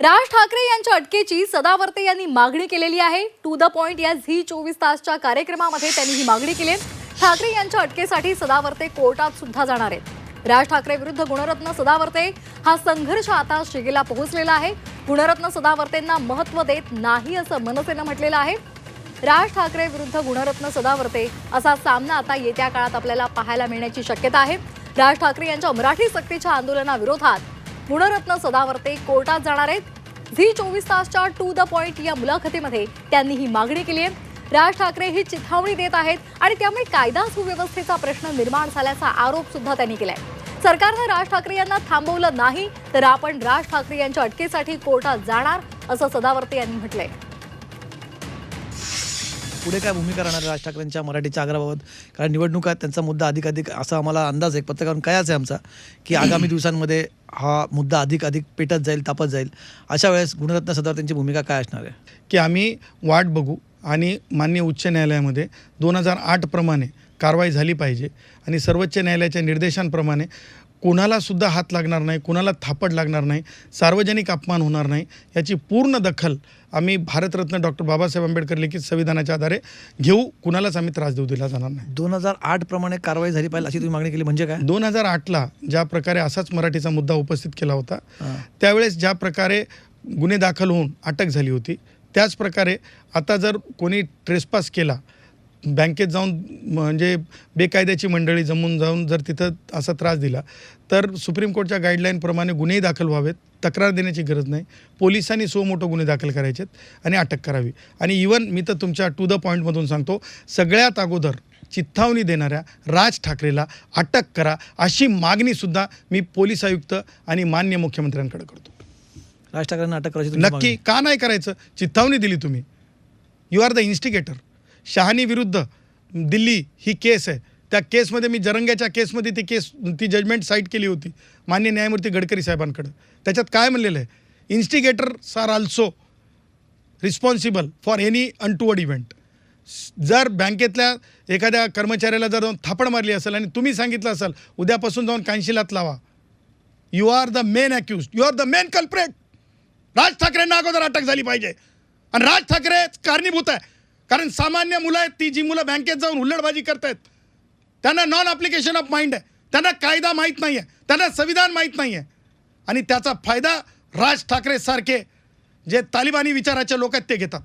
राज ठाकरे यांच्या अटकेची सदावर्ते यांनी मागणी केलेली आहे. टू द पॉइंट या झी चोवीस तासच्या कार्यक्रमामध्ये त्यांनी ही मागणी केली आहे. ठाकरे यांच्या अटकेसाठी सदावर्ते कोर्टात सुद्धा जाणार आहेत. राज ठाकरे विरुद्ध गुणरत्न सदावर्ते हा संघर्ष आता शिगेला पोहोचलेला आहे. गुणरत्न सदावर्तेंना महत्त्व देत नाही असं मनसेनं म्हटलेलं आहे. राज ठाकरे विरुद्ध गुणरत्न सदावर्ते असा सामना आता येत्या काळात आपल्याला पाहायला मिळण्याची शक्यता आहे. राज ठाकरे यांच्या मराठी सक्तीच्या आंदोलनाविरोधात गुणरत्न सदावर्ते कोर्टात जाणार आहेत. झी चोवीस तासच्या टू द पॉइंट या मुलाखतीमध्ये त्यांनी ही मागणी केली आहे. राज ठाकरे ही चिथावणी देत आहेत आणि त्यामुळे कायदा सुव्यवस्थेचा प्रश्न निर्माण झाल्याचा आरोप सुद्धा त्यांनी केलाय. सरकारनं राज ठाकरे यांना थांबवलं नाही तर आपण राज ठाकरे यांच्या अटकेसाठी कोर्टात जाणार असं सदावर्ते यांनी म्हटलंय. पुढे काय भूमिका राहणार आहे राज ठाकरेंच्या मराठीच्या आग्रहाबाबत कारण निवडणुका त्यांचा मुद्दा अधिक अधिक असा आम्हाला अंदाज आहे. पत्रकारून कायच आहे आमचा? की आगामी दिवसांमध्ये हा मुद्दा अधिक अधिक पेटत जाईल तापत जाईल. अशा वेळेस गुणरत्न सदावर्तेंची भूमिका काय असणार आहे? की आम्ही वाट बघू आणि मान्य उच्च न्यायालयामध्ये दोन हजार आठप्रमाणे कारवाई झाली पाहिजे आणि सर्वोच्च न्यायालयाच्या निर्देशांप्रमाणे कोणाला सुद्धा हात लागणार नाही कोणाला थापड लागणार नाही सार्वजनिक अपमान होणार नाही याची पूर्ण दखल आम्ही भारतरत्न डॉक्टर बाबासाहेब आंबेडकर लिखित संविधानाच्या आधारे घेऊ. कुणालाच आम्ही त्रास देऊ दिला जाणार नाही. दोन हजार आठ प्रमाणे कारवाई झाली पाहिजे अशी तुम्ही मागणी केली म्हणजे काय? दोन हजार आठला ज्या प्रकारे असाच मराठीचा मुद्दा उपस्थित केला होता. त्यावेळेस ज्या प्रकारे गुन्हे दाखल होऊन अटक झाली होती त्याच प्रकारे आता जर कोणी ट्रेसपास केला बँकेत जाऊन म्हणजे बेकायद्याची मंडळी जमून जाऊन जर तिथं असा त्रास दिला तर सुप्रीम कोर्टच्या गाईडलाईनप्रमाणे गुन्हेही दाखल व्हावेत तक्रार देण्याची गरज नाही. पोलिसांनी सो मोठं गुन्हे दाखल करायचे आणि अटक करावी. आणि इवन मी तर तुमच्या टू द पॉईंटमधून सांगतो सगळ्यात अगोदर चिथ्थावणी देणाऱ्या राज ठाकरेला अटक करा अशी मागणीसुद्धा मी पोलीस आयुक्त आणि मान्य मुख्यमंत्र्यांकडे करतो. राज ठाकरेंना अटक करायची नक्की का नाही करायचं? चिथ्थावणी दिली तुम्ही. You are the instigator Shahani विरुद्ध दिल्ली ही केस आहे. त्या केसमध्ये मी जरंग्याच्या केसमध्ये ती केस ती जजमेंट साईट केली होती मान्य न्यायमूर्ती गडकरी साहेबांकडं. त्याच्यात काय म्हणलेलं आहे? Instigators are also responsible for any untoward event जर बँकेतल्या एखाद्या कर्मचाऱ्याला जर जाऊन थापड मारली असेल आणि तुम्ही सांगितलं असाल उद्यापासून जाऊन कांशिलात लावा. You are the main accuse you are the main culprit Raj ठाकरेंना अगोदर अटक झाली पाहिजे. आणि राज ठाकरे कारणीभूत आहे. कारण सामान्य मुलं आहेत ती जी मुलं बँकेत जाऊन हुल्लडबाजी करतायत त्यांना नॉन अप्लिकेशन ऑफ माइंड आहे. त्यांना कायदा माहीत नाही आहे त्यांना संविधान माहीत नाही आहे आणि त्याचा फायदा राज ठाकरे सारखे जे तालिबानी विचाराचे लोक आहेत ते घेतात.